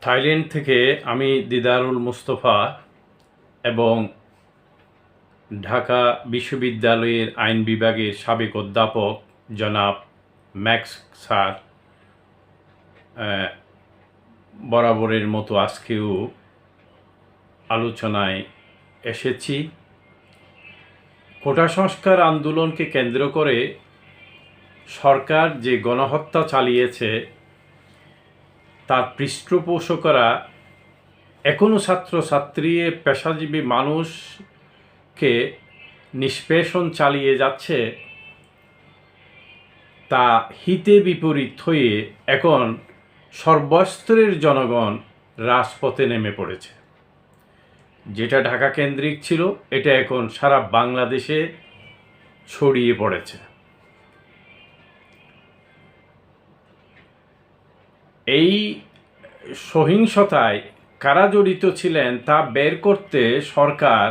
Thailand থেকে আমি দিদারুল মুস্তফা এবং ঢাকা বিশ্ববিদ্যালয়ের আইন বিভাগের সাবেক অধ্যাপক জনাব ম্যাক্স স্যার বরাবরের মতো আজকেও আলোচনায় এসেছি। কোটা সংস্কার আন্দোলনকে কেন্দ্র করে সরকার যে গণহত্যা চালিয়েছে তার পৃষ্ঠপোষকরা এখনও ছাত্র ছাত্রছাত্রী পেশাজীবী মানুষকে নিষ্পেষণ চালিয়ে যাচ্ছে, তা হিতে বিপরীত হয়ে এখন সর্বস্তরের জনগণ রাজপথে নেমে পড়েছে। যেটা ঢাকা কেন্দ্রিক ছিল, এটা এখন সারা বাংলাদেশে ছড়িয়ে পড়েছে। এই সহিংসতায় কারা জড়িত ছিলেন তা বের করতে সরকার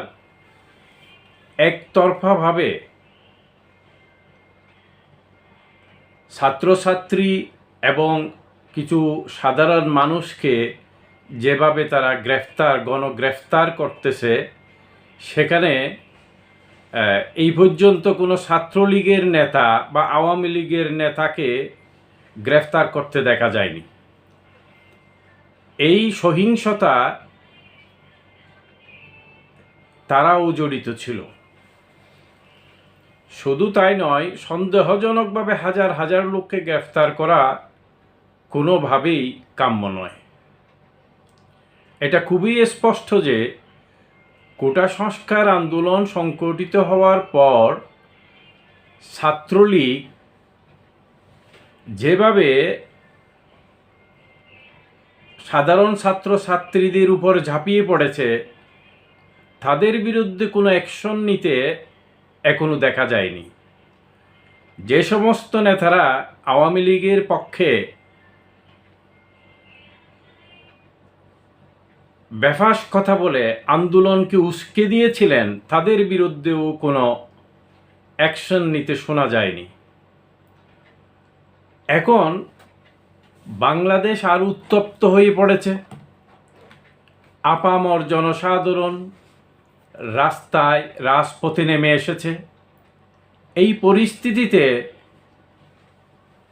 একতরফাভাবে ছাত্রছাত্রী এবং কিছু সাধারণ মানুষকে যেভাবে তারা গ্রেফতার, গণগ্রেফতার করতেছে, সেখানে এই পর্যন্ত কোনো ছাত্রলীগের নেতা বা আওয়ামী লীগের নেতাকে গ্রেফতার করতে দেখা যায়নি। এই সহিংসতা তারাও জড়িত ছিল। শুধু তাই নয়, সন্দেহজনকভাবে হাজার হাজার লোককে গ্রেফতার করা কোনোভাবেই কাম্য নয়। এটা খুবই স্পষ্ট যে কোটা সংস্কার আন্দোলন সংগঠিত হওয়ার পর ছাত্রলীগ যেভাবে সাধারণ ছাত্র ছাত্রীদের উপর ঝাঁপিয়ে পড়েছে। তাদের বিরুদ্ধে কোনো অ্যাকশন নিতে এখনও দেখা যায়নি। যে সমস্ত নেতারা আওয়ামী লীগের পক্ষে বেফাস কথা বলে আন্দোলনকে উস্কে দিয়েছিলেন, তাদের বিরুদ্ধেও কোনো অ্যাকশন নিতে শোনা যায়নি। এখন বাংলাদেশ আর উত্তপ্ত হয়ে পড়েছে। আপামর জনসাধারণ রাস্তায় রাজপথে নেমে এসেছে। এই পরিস্থিতিতে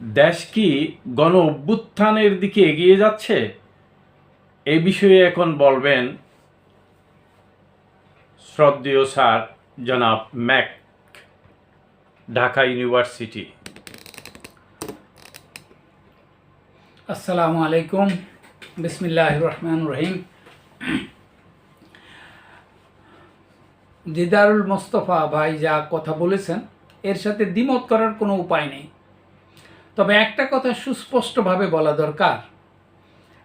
দেশ কি গণ অভ্যুত্থানের দিকে এগিয়ে যাচ্ছে? এ বিষয়ে এখন বলবেন শ্রদ্ধেয় স্যার জনাব ম্যাক, ঢাকা ইউনিভার্সিটি। আসসালামু আলাইকুম। বিসমিল্লাহ রহমান রহিম। দিদারুল মোস্তফা ভাই যা কথা বলেছেন, এর সাথে দ্বিমত করার কোনো উপায় নেই। তবে একটা কথা সুস্পষ্টভাবে বলা দরকার,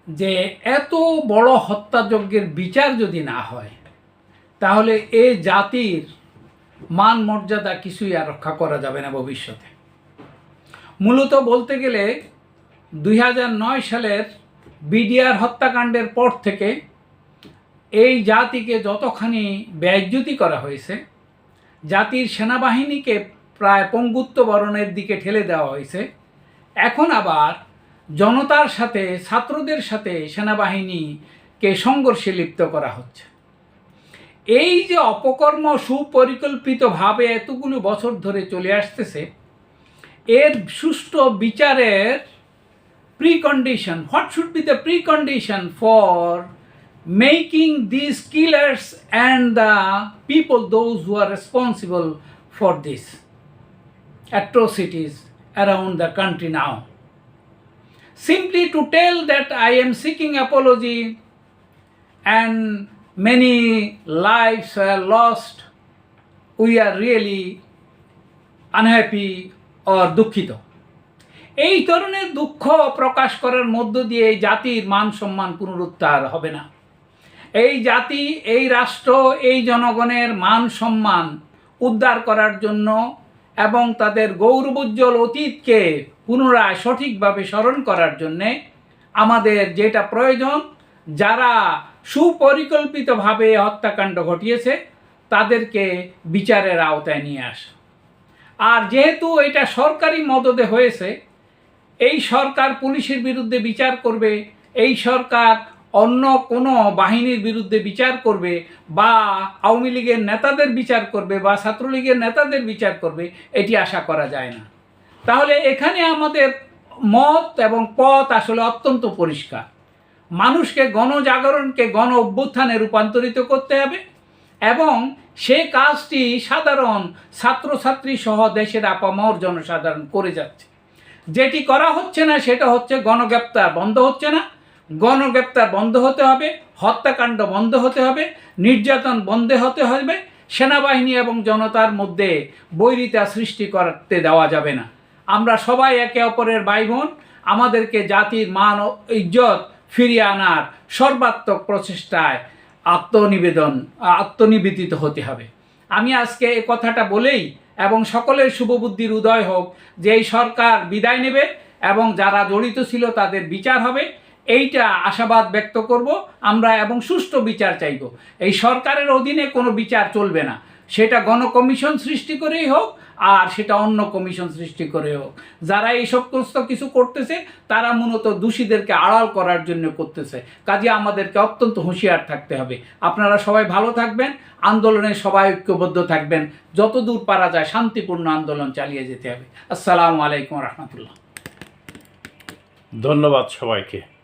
যে এত বড় হত্যাযজ্ঞের বিচার যদি না হয়, তাহলে এ জাতির মান মর্যাদা কিছুই আর রক্ষা করা যাবে না ভবিষ্যতে। মূলত বলতে গেলে দুই সালের বিডিআর হত্যাকাণ্ডের পর থেকে এই জাতিকে যতখানি ব্যয়জ্যুতি করা হয়েছে, জাতির সেনাবাহিনীকে প্রায় পঙ্গুত্ব বরণের দিকে ঠেলে দেওয়া হয়েছে। এখন আবার জনতার সাথে, ছাত্রদের সাথে সেনাবাহিনীকে সংঘর্ষে লিপ্ত করা হচ্ছে। এই যে অপকর্ম সুপরিকল্পিতভাবে এতগুলো বছর ধরে চলে আসতেছে, এর সুষ্ঠু বিচারের precondition? What should be the precondition for making these killers and the people, those who are responsible for these atrocities around the country now? Simply to tell that I am seeking apology and many lives are lost, we are really unhappy or dukhito. এই ধরনের দুঃখ প্রকাশ করার মধ্য দিয়ে এই জাতির মান সম্মান পুনরুদ্ধার হবে না। এই জাতি, এই রাষ্ট্র, এই জনগণের মান সম্মান উদ্ধার করার জন্য এবং তাদের গৌরবোজ্জ্বল অতীতকে পুনরায় সঠিকভাবে স্মরণ করার জন্যে আমাদের যেটা প্রয়োজন, যারা সুপরিকল্পিতভাবে হত্যাকাণ্ড ঘটিয়েছে, তাদেরকে বিচারের আওতায় নিয়ে আসা। আর যেহেতু এটা সরকারি মদদে হয়েছে এই সরকার পুলিশের বিরুদ্ধে বিচার করবে, এই সরকার অন্য কোনো বাহিনীর বিরুদ্ধে বিচার করবে বা আওয়ামী লীগের নেতাদের বিচার করবে বা ছাত্রলীগের নেতাদের বিচার করবে, এটি আশা করা যায় না। তাহলে এখানে আমাদের মত এবং পথ আসলে অত্যন্ত পরিষ্কার। মানুষকে গণজাগরণকে গণ অভ্যুত্থানে রূপান্তরিত করতে হবে এবং সে কাজটি সাধারণ ছাত্রছাত্রী সহ দেশের আপামর জনসাধারণ করে যাচ্ছে। যেটি করা হচ্ছে না, সেটা হচ্ছে গণগ্রেপ্তার বন্ধ হচ্ছে না। গণগ্রেপ্তার বন্ধ হতে হবে, হত্যাকাণ্ড বন্ধ হতে হবে, নির্যাতন বন্ধ হতে হবে, সেনাবাহিনী এবং জনতার মধ্যে বৈরিতা সৃষ্টি করতে দেওয়া যাবে না। আমরা সবাই একে অপরের ভাই বোন আমাদেরকে জাতির মান ও ইজ্জত ফিরিয়ে আনার সর্বাত্মক প্রচেষ্টায় আত্মনিবেদন, আত্মনিবেদিত হতে হবে। আমি আজকে এ কথাটা বলেই এবং সকলের শুভবুদ্ধির উদয় হোক। যে এই সরকার বিদায় নেবে এবং যারা জড়িত ছিল তাদের বিচার হবে। এইটা আশাবাদ ব্যক্ত করব। আমরা এবং সুষ্ঠু বিচার চাইব। এই সরকারের অধীনে কোনো বিচার চলবে না। সেটা গণকমিশন সৃষ্টি করেই হোক আর সেটা অন্য কমিশন সৃষ্টি করে হোক। যারা এই সমস্ত কিছু করতেছে, তারা মূলত দোষীদেরকে আড়াল করার জন্য করতেছে। কাজে আমাদেরকে অত্যন্ত হুঁশিয়ার থাকতে হবে। আপনারা সবাই ভালো থাকবেন, আন্দোলনে সবাই ঐক্যবদ্ধ থাকবেন। যতদূর পারা যায় শান্তিপূর্ণ আন্দোলন চালিয়ে যেতে হবে। আসসালামু আলাইকুম রহমতুল্লাহ। ধন্যবাদ সবাইকে।